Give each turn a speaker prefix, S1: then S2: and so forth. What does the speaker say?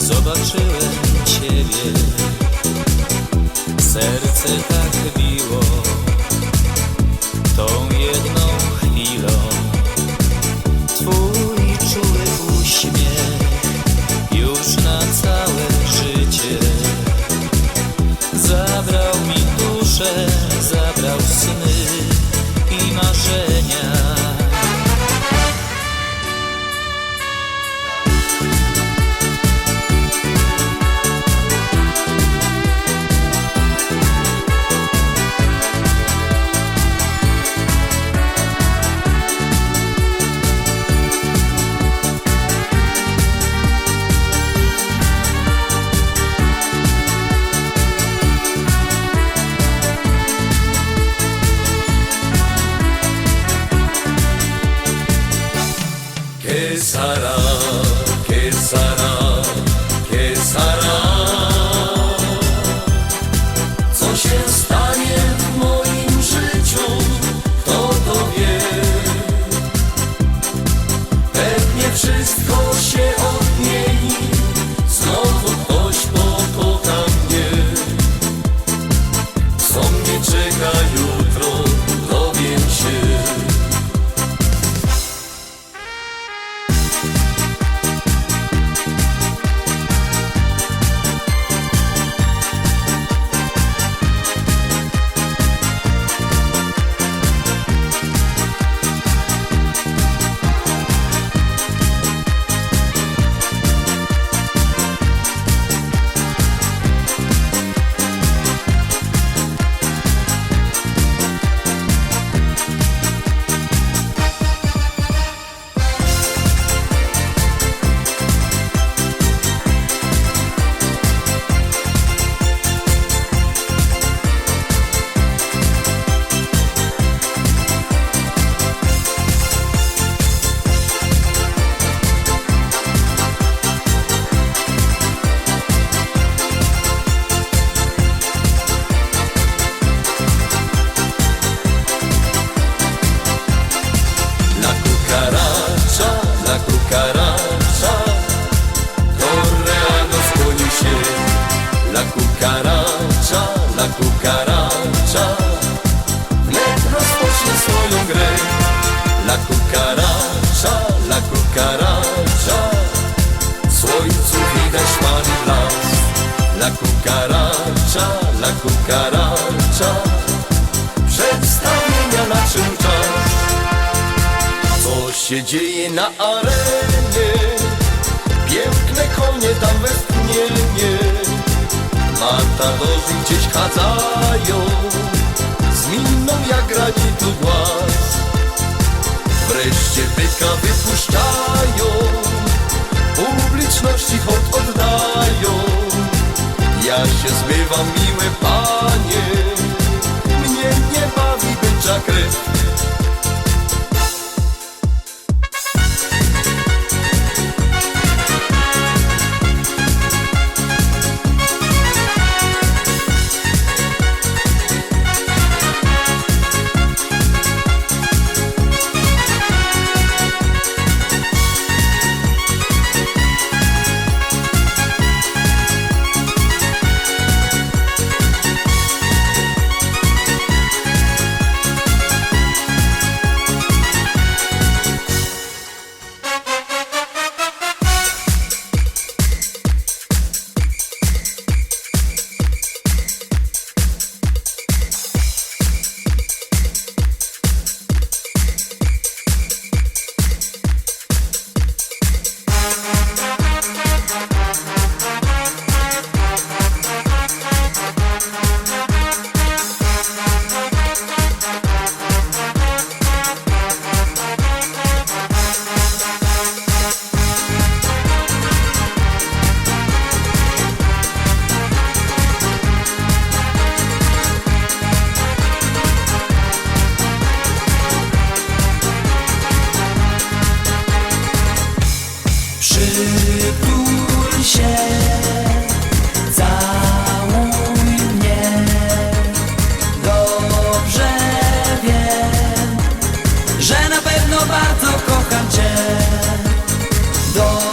S1: zobaczyłem Ciebie, serce tak biło na
S2: arenie. Piękne konie tam westchnienie. Matadorzy gdzieś chadzają. Z miną jak granitu głaz. Wreszcie byka wypuszczają. Publiczności hołd oddają. Ja się zbywam miłe panie. Mnie nie bawi bycza krew
S1: door